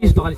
ত্রিশ টাকা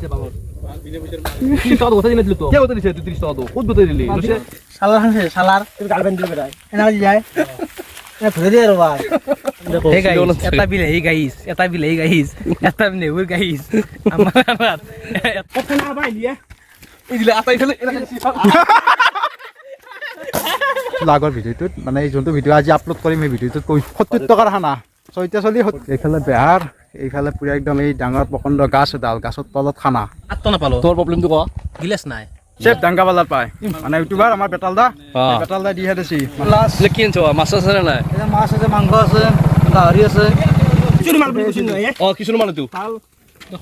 আগৰ ভিডিঅ'টোত মানে এই যোনটো ভিডিঅ' আজি আপলোড কৰিম সেই ভিডিঅ'টোত কৈ সত্তৰ টকাৰ খানা। ছয়টা চলি এইফালে বেহাৰ এইফালে পুৰা একদম এই ডাঙৰ প্ৰখণ্ড গাছ এডাল গাছৰ তলত খানা। আত্তা নাপালো তোর প্রবলেম তো ক। গিলাস নাই। চেফ পালাত পায় মানে ইউটিউবাৰ আমাৰ বেতাল দা। বেতাল দা দিহে দিছি প্লাস কি আনছো? মাছ আছে না নাই? মাছ আছে মাংস আছে গাহৰি আছে। কিছু নহয় অ কিছু মানে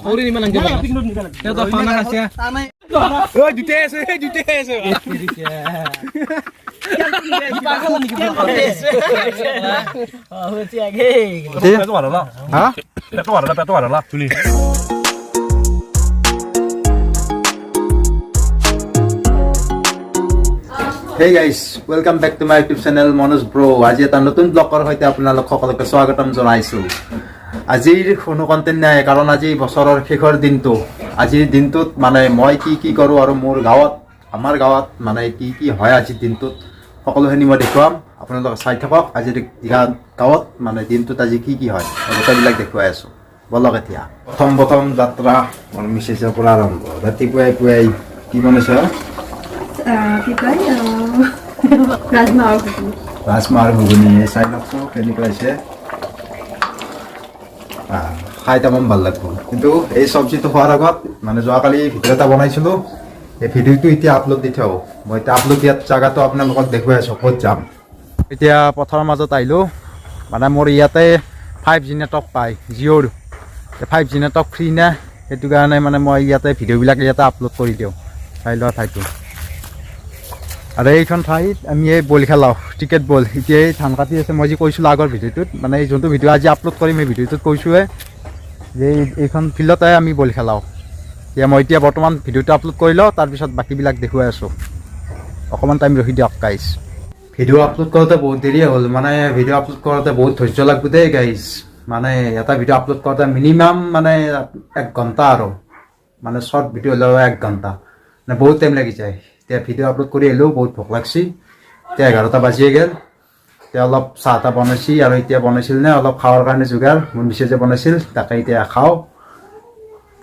খৰি নিব লাগিব তেওঁ পানা খাইছে hey guys welcome back to my YouTube channel Manoj bro আজি এটা নতুন ব্লগৰ সৈতে আপোনালোক সকলোকে স্বাগতম জনাইছো। আজিৰ কোনো কণ্টেণ্ট নাই কাৰণ আজি বছৰৰ শেষৰ দিনটো। আজিৰ দিনটোত মানে মই কি কি কৰোঁ আৰু মোৰ গাঁৱত আমাৰ গাঁৱত মানে কি কি হয় আজিৰ দিনটোত সকলোখিনি মই দেখুৱাম। আপোনালোকে চাই থাকক আজিৰ গাঁৱত মানে দিনটোত আজি কি কি হয় গোটেইবিলাক দেখুৱাই আছোঁ। বলক এতিয়া। প্ৰথম প্ৰথম যাত্ৰা মোৰ মিছেছৰ পৰা আৰম্ভ। ৰাতিপুৱাই পুৱাই কি বনাইছে? ৰাজমাহ আৰু ঘুগুনি। চাই লওকচোন কেনেকুৱা হৈছে খাই তামাম ভালো লাগিব। কিন্তু এই চব্জিটো খোৱাৰ আগত মানে যোৱাকালি ভিডিঅ' এটা বনাইছিলোঁ। এই ভিডিঅ'টো এতিয়া আপলোড দি থওঁ। মই এতিয়া আপলোড দিয়াত জেগাটো আপোনালোকক দেখুৱাই আছোঁ, ক'ত যাম। এতিয়া পথাৰৰ মাজত আহিলোঁ। মানে মোৰ ইয়াতে ফাইভ জি নেটৱৰ্ক পায়, জিঅ'ৰ। ফাইভ জি নেটৱৰ্ক ফ্ৰী নে, সেইটো কাৰণে মানে মই ইয়াতে ভিডিঅ'বিলাক ইয়াতে আপলোড কৰি দিওঁ, চাই লোৱা ঠাইটো। আৰু এইখন ঠাইত আমি এই বল খেলাওঁ ক্ৰিকেট বল। এতিয়া এই ধান কাটি আছে। মই যি কৈছিলোঁ আগৰ ভিডিঅ'টোত মানে যোনটো ভিডিঅ' আজি আপলোড কৰিম, এই ভিডিঅ'টোত কৈছোঁৱে যে এই- এইখন ফিল্ডতে আমি বল খেলাওঁ। এতিয়া মই এতিয়া বৰ্তমান ভিডিঅ'টো আপলোড কৰি লওঁ তাৰপিছত বাকীবিলাক দেখুৱাই আছোঁ। অকণমান টাইম ৰখি দিয়ক গাইছ ভিডিঅ' আপলোড কৰোঁতে বহুত দেৰিয়ে হ'ল। মানে ভিডিঅ' আপলোড কৰোঁতে বহুত ধৈৰ্য লাগিব দেই গাইছ মানে এটা ভিডিঅ' আপলোড কৰোঁতে মিনিমাম মানে এক ঘণ্টা আৰু। মানে শ্বৰ্ট ভিডিঅ' হ'লেও এক ঘণ্টা। মানে বহুত টাইম লাগি যায়। এতিয়া ভিডিঅ' আপলোড কৰি আহিলেও বহুত ভোক লাগছি। এতিয়া এঘাৰটা বাজিয়ে গ'ল। এতিয়া অলপ চাহ তাহ বনাইছি আৰু এতিয়া বনাইছিল নে অলপ খাৱাৰ কাৰণে যোগাৰ মোৰ মিছেছে বনাইছিল তাকে এতিয়া খাওঁ।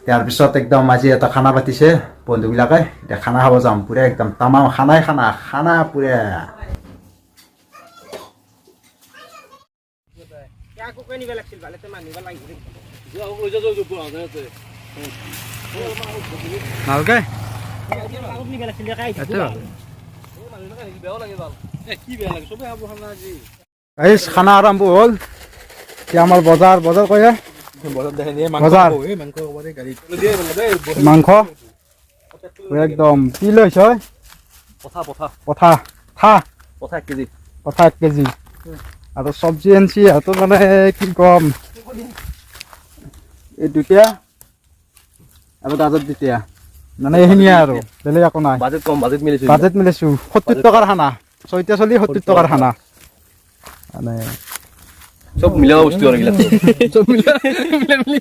তাৰপিছত একদম আজি এটা খানা পাতিছে বন্ধুবিলাকে এতিয়া খানা খাব যাম পূৰা একদম তামাম খানাই খানা খানা পূৰা। ইয়াকো এই খানা আৰম্ভ হল। কি আমাৰ বজাৰ বাজার কয়ে বাজার মাংস। একদম কি লইছ পথা এক কেজি। আর সবজি আনছি হাতো মানে কি কম? এই দুটা আৰু গাজৰ দুটা মানে এইখিনিয়ে আৰু। বেলেগ একো নাই। বাজেট কম বাজেট মিলেছি। খানা। ছয়টা চলি সত্তৰ টকাৰ খানা মানে সব মিলাব বস্তু আৰু এইবিলাক। সব মিলা মিলা মিলি।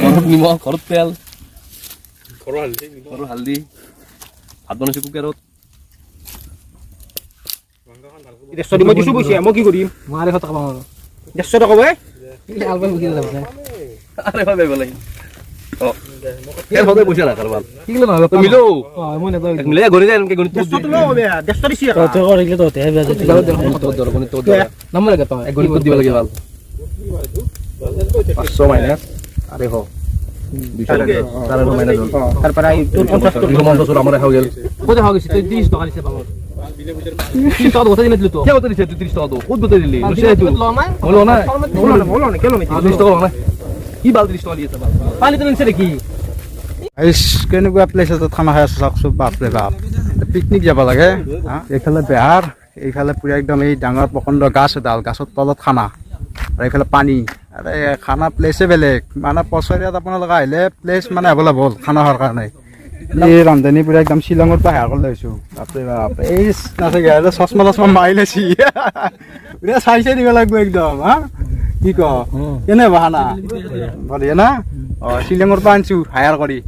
ঘৰত নিমখ ঘৰত তেল। ঘৰৰ হালধি ঘৰৰ হালধি। ভাত বনাইছোঁ কুকাৰত। দেড়শ দিব দিছো পইচা মই কি কৰিম? মই আঢ়ৈশ টকা পাওঁ আৰু। দেড়শ টকা বই আলবাই বুকি যাব আঢ়ৈশ পাৰিব লাগে পাঁচশো মাইনাছ আঢ়ৈশ। দুইশ চাৰে ন মাইনাছ হ'ল। তাৰ পৰা তোৰ পঞ্চাছ দুইশ পঞ্চাছ হ'ল আমাৰ এশ গ'ল। কোথায় হওয়া গেছে? তুই তিরিশ টাকা দিছে বাবা তিরিশ টাকা কোথায় দিলে দিল তো কিয় গোটেই দিছে ত্ৰিছ টকাটো? ক'ত গোটেই দিলি? লৈছে এইটো। মই লোৱা নাই। কিলো ত্ৰিছ টকা লোৱা নাই। কি ভালো ত্ৰিছ টকা দি আছে ভালো পানি তো নিছে নাকি কেনেকুৱা প্লেচ এটাত খানা খাই আছোঁ চাওকচোন বাপৰে বাপ? পিকনিক যাব লাগে হা? এইফালে বেহাৰ এইফালে পূৰা একদম এই ডাঙৰ প্ৰকাণ্ড গাছ এডাল গাছৰ তলত খানা। আৰু এইফালে পানী। আৰে খানা প্লেচে বেলেগ। মানে পছৰিয়াত আপোনালোকে আহিলে প্লেচ মানে এভেইলেবল খানা খোৱাৰ কাৰণে। এই ৰান্ধনী পূৰা একদম শ্বিলঙৰ পৰা হেয়াৰ কৰি লৈছোঁ বাপৰে বাপ। এই আৰু চশমা চশমা মাৰি লৈছি। পূৰা চাই চাই দিব লাগিব একদম, হা? কি ক কেনে বাহানা বঢ়িয়া না অ, শ্বিলঙৰ পৰা আনিছো, হায়াৰ কৰি।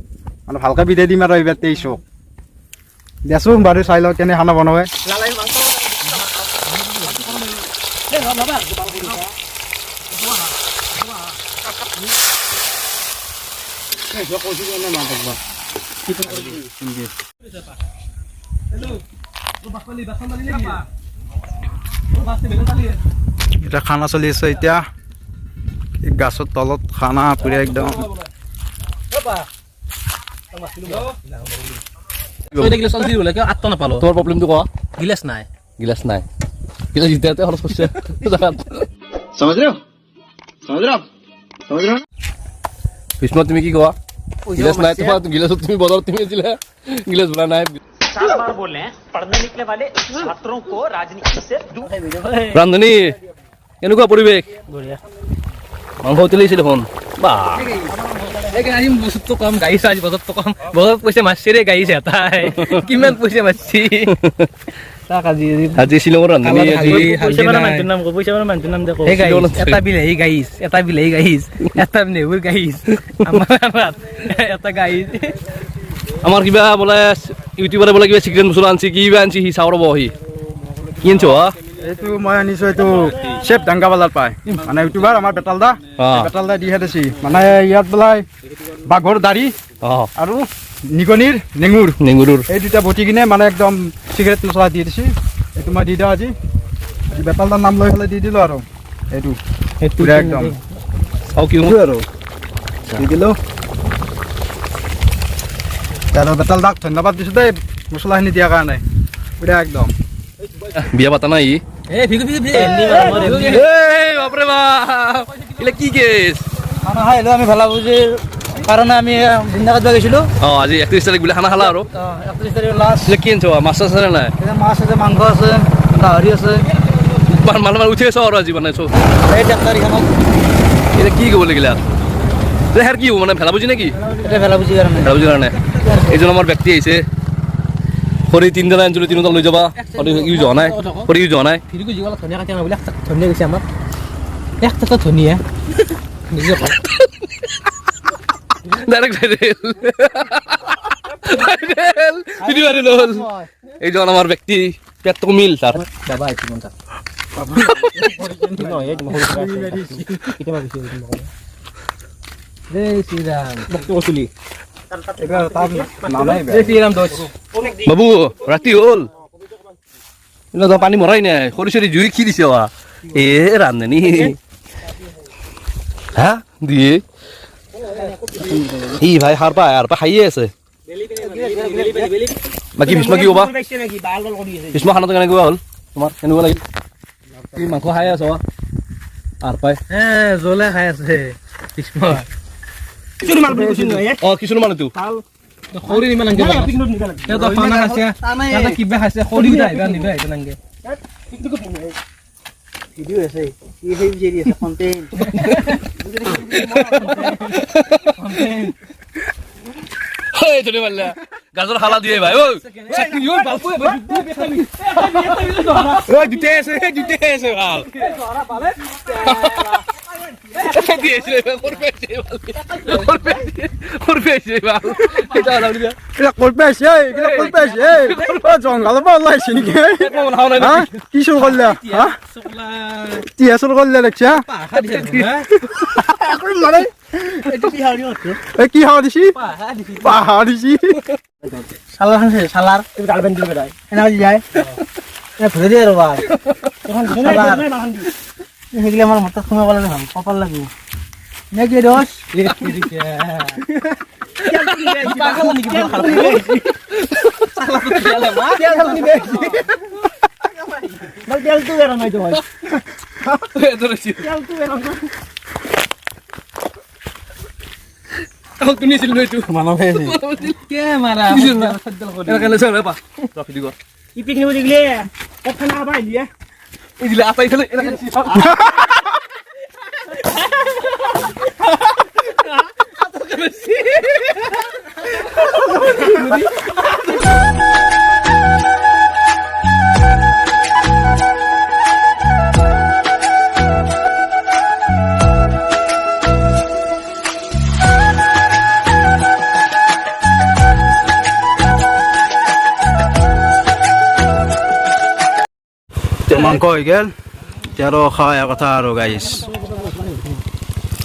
মানে ভালকে বিদায় দিম আৰু এইবাৰ তেইছক দেচোন বাৰু, চাই লওঁ কেনে খানা বনাবে এতিয়া খানা চলি আছে, এতিয়া গাছের তলত খানা পুরে একদম। তোর প্রবলেমটো কোৱা গিলাচ নাই। গিলাচ নাই। গিলাচ এতিয়াতে খৰচ কৰিছে। ভীষ্ম তুমি কি কোৱা? গিলাচ নাই তোমাৰ গিলাচত তুমি বজাৰত তুমি আছিলা। গিলাচ বোলা নাই। ৰান্ধনী এনেকুৱা পৰিৱেশ? মাংস উতলিছে দেখোন বা। আজি বস্তুটো কম গাড়ীছে আজি বজাৰটো কম। বজাৰত পইচা মাৰছি ৰে গাড়ীছে এটাই। কিমান পইচা মাৰছি? আজি শ্বিলঙৰ ৰান্ধনী এটা বিলাহী গাড়ীছ এটা বিলাহী গাড়ীছ এটা নেহুৰ গাড়ীছ আমাৰ এটা গাড়ী। আমাৰ কিবা বোলে ইউটিউবাৰে বোলে কিবা চিক্ৰেট মছলা আনছি কিবা আনছি সি চাওঁ ৰ'ব সি। কি আনছ হা এইটো মই আনিছো এইটো চেফ ডাংগাবালাৰ পাই মানে ইউটিউবাৰ আমাৰ বেতাল দা। অ। বেতাল দা দিহে দিছি। মানে ইয়াত বোলে বাঘৰ দাড়ি আৰু নিগনিৰ নেঙুৰ। নেঙুৰৰ। এই দুটা বটি কিনে মানে একদম চিগাৰেট মছলা দি দিছি। এইটো মই দি দিওঁ আজি। আজি বেতাল নাম লৈ পেলাই দি দিলোঁ আৰু। এইটো। পুৰা একদম। চাওঁ কি এইটো আৰু। দি দিলোঁ। আৰু বেতাল দাক ধন্যবাদ দিছোঁ দেই মছলাখিনি দিয়াৰ কাৰণে। পুৰা একদম। বিয়া পাতা নাই এই ভিগু ভিগু ভিগু। এই বাপৰে বাপ। এইবিলাক কি কেছ খানা খাই আহিলোঁ আমি ভেলা ভুজিৰ কাৰণে আমি বিন্দা কাটিব গৈছিলোঁ। অঁ আজি একত্ৰিছ তাৰিখ বোলে খানা খালা আৰু? একত্ৰিছ তাৰিখ লাষ্ট কি আনছ? মাছ আছে নে নাই? মাছ আছে মাংস আছে গাহৰি আছে। মানুহ মানুহ উঠি আছ আৰু আজি মানে চব। এই ট্ৰেক্টৰখনত এতিয়া কি ক'ব লাগিলে আৰু হেৰ কি হ'ব মানে ভেলা বুজি নেকি এতিয়া ভেলা ভুজিৰ কাৰণে। ভেলা বুজিৰ কাৰণে। এইজন আমাৰ ব্যক্তি আহিছে। খৰি তিনিজনে আনিছিলোঁ তিনিটা লৈ যাবা। খৰি ইউজ হোৱা নাই। খৰি ইউজ হোৱা নাই। ধনিয়া কাটি আনা বোলে একটা ধনিয়া গৈছে আমাৰ। একটা ধনিয়া। ডাইৰেক্ট ভাইৰেল ভাইৰেল ভাইৰেল হ'ল। এইজন আমাৰ ব্যক্তি পেটটো মিল তাৰ। যাবা এইটো মন তাক নহয় কেতিয়াবা বাবু ৰাতি হ'ল। পানী মৰাই নাই খৰি চৰি জুই কি দিছে এ ৰান্ধনী হা দিয়ে। ই ভাই সাৰ পা সাৰ পা খাইয়ে আছে। বাকী ভীষ্ম কি ক'বা? ভীষ্ম খানাটো কেনেকুৱা হ'ল? তোমাৰ কেনেকুৱা লাগিল? মাংস খাই আছ সাৰ পাই। হে জ্বলে খাই আছে। কৃষ্ণ অঁ কিছুমান মানুহটো খৰি নিব নাংগে সিহঁতৰ খানা খাইছে সিহঁতে কিবা খাইছে খৰি আহিবা নিবা আহিব নাংগে ভিডিঅ' আছে ই সেই বিচাৰি আছে কণ্টেণ্ট এই ধনী মাৰিলা গাজৰ খালা দিয়ে ভাই ঐ। দুটাই আছে দুটাই আছে ভালো। পৰা ওলাইছে নেকি? কি কৰিলে হা টিয়া চুৰ কৰিলে দেখিছা কি খাব দিছি পাহাৰ দিছি গাৰ্লফ্ৰেণ্ড দিল বেটাই এনেকৈ যায় এনে দিয়ে সেইগিলা আমাৰ মাথাত সোমাব লাগে ভালো কপাল লাগিব নে কি দোষ? তেলটো বেয়া নহয় তোমাৰ এটো ৰছি তুমি ছিল নইতো মানুহ খাইছে কে মাৰা এনে কেনে চাই পা ট্ৰফি দিব ই পিকনিক দিলে তাত খানা খাব আহিলিয়ে এই দিলে আটাই ফেলে এনে মাংস হৈ গেল আৰু খাওয়া কথা আৰু গাইছ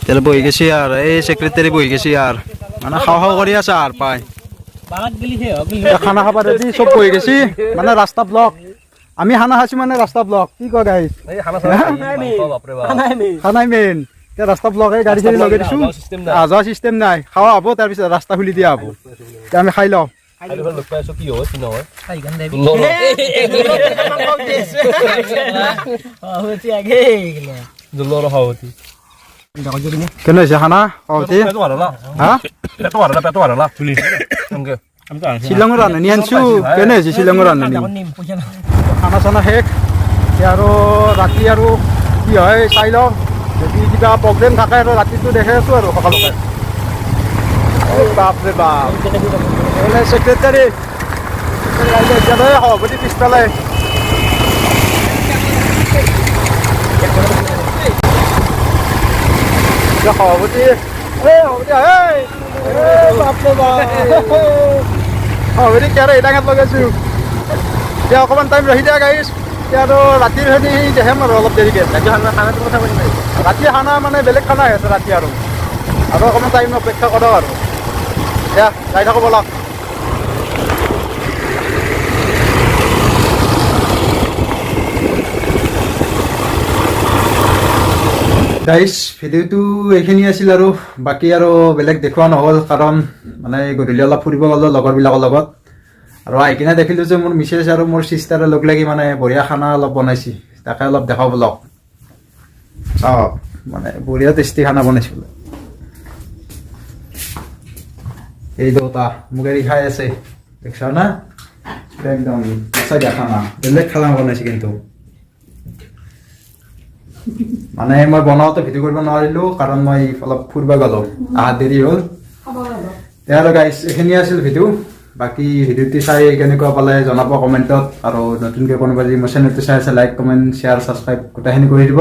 এতিয়া বহি গেছি আৰু এই ছেক্ৰেটাৰী বহি গেছি আৰু মানে খাওঁ খাওঁ কৰি আছে আৰু পাই খানা খাব ৰেডি চব বহি গেছি মানে ৰাস্তা ব্লক আমি খানা খাইছো মানে ৰাস্তা ব্লক কি কয় বাপ খানাই মেইন এতিয়া ৰাস্তা ব্লক এই গাড়ী চাড়ী লগাই দিছো। আহ যোৱা চিষ্টেম নাই খাৱা হ'ব তাৰপিছত ৰাস্তা খুলি দিয়া হ'ব আমি খাই লওঁ কাইলৈ লগ পাই আছো কি হয় কি নহয় চাৰিখন দে ল, ল। জোল আৰু খাৱতি কেনে হৈছে খানা খাওঁতে পেটো হাৰলা হা পেটো হাৰলা পেটো হাৰলা তুলি এনেকে শ্বিলঙৰ ৰান্ধনি আনিছো কেনে ৰান্ধনি নিম পইচা নাই খানা চানা শেষ এতিয়া আৰু ৰাতি আৰু কি হয় চাই লওঁ যদি কিবা প্ৰগ্ৰেম থাকে আৰু ৰাতিটো দেখাই আছো আৰু সকলোকে বাপৰে বাপ। এতিয়ালৈ সভাপতি পিছফালে এতিয়া সভাপতি সভাপতি কেৰে ইটাঙাত লগাইছো? এতিয়া অকণমান টাইম ৰখি দিয়া গাইছ এতিয়া আৰু ৰাতিৰ হেৰি দেখাম আৰু অলপ দেৰিকে। ৰাতি খানা ৰাতি মানে বেলেগ খানা হৈ আছে ৰাতি আৰু। আৰু অকণমান টাইম অপেক্ষা কৰক আৰু। যাই থাকো ব'লক গাইছ ভিডিঅ'টো এইখিনি আছিল আৰু বাকী আৰু বেলেগ দেখুওৱা নহ'ল কাৰণ মানে গধূলি অলপ ফুৰিব গ'লোঁ লগৰবিলাকৰ লগত। আৰু আহি কিনে দেখিলোঁ যে মোৰ মিছেছ আৰু মোৰ চিষ্টাৰে লগ লাগি মানে বঢ়িয়া খানা অলপ বনাইছে। তাকে অলপ দেখাব লগ চাওক মানে বঢ়িয়া টেষ্টি খানা বনাইছিল এই মোক এৰি খাই আছে দেখছ না একদম সঁচাই খানা বেলেগ খানা বনাইছে কিন্তু মানে মই বনাওঁতে ভিডিঅ' কৰিব নোৱাৰিলোঁ কাৰণ মই অলপ ফুৰিব গ'লোঁ আহা দেৰি হ'ল আৰু গাইছ এইখিনি আছিল ভিডিঅ' বাকী ভিডিঅ'টি চাই কেনেকুৱা পালে জনাব কমেণ্টত আৰু নতুনকৈ কোনোবা যদি মোৰ চেনেলটো চাই আছে লাইক কমেণ্ট শ্বেয়াৰ ছাবস্ক্ৰাইব গোটেইখিনি কৰি দিব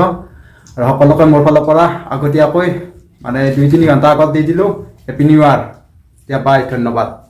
আৰু সকলোকে মোৰ ফালৰ পৰা আগতীয়াকৈ মানে দুই তিনি ঘণ্টা আগত দি দিলোঁ হেপী নিউ ইয়াৰ বাই ধন্যবাদ।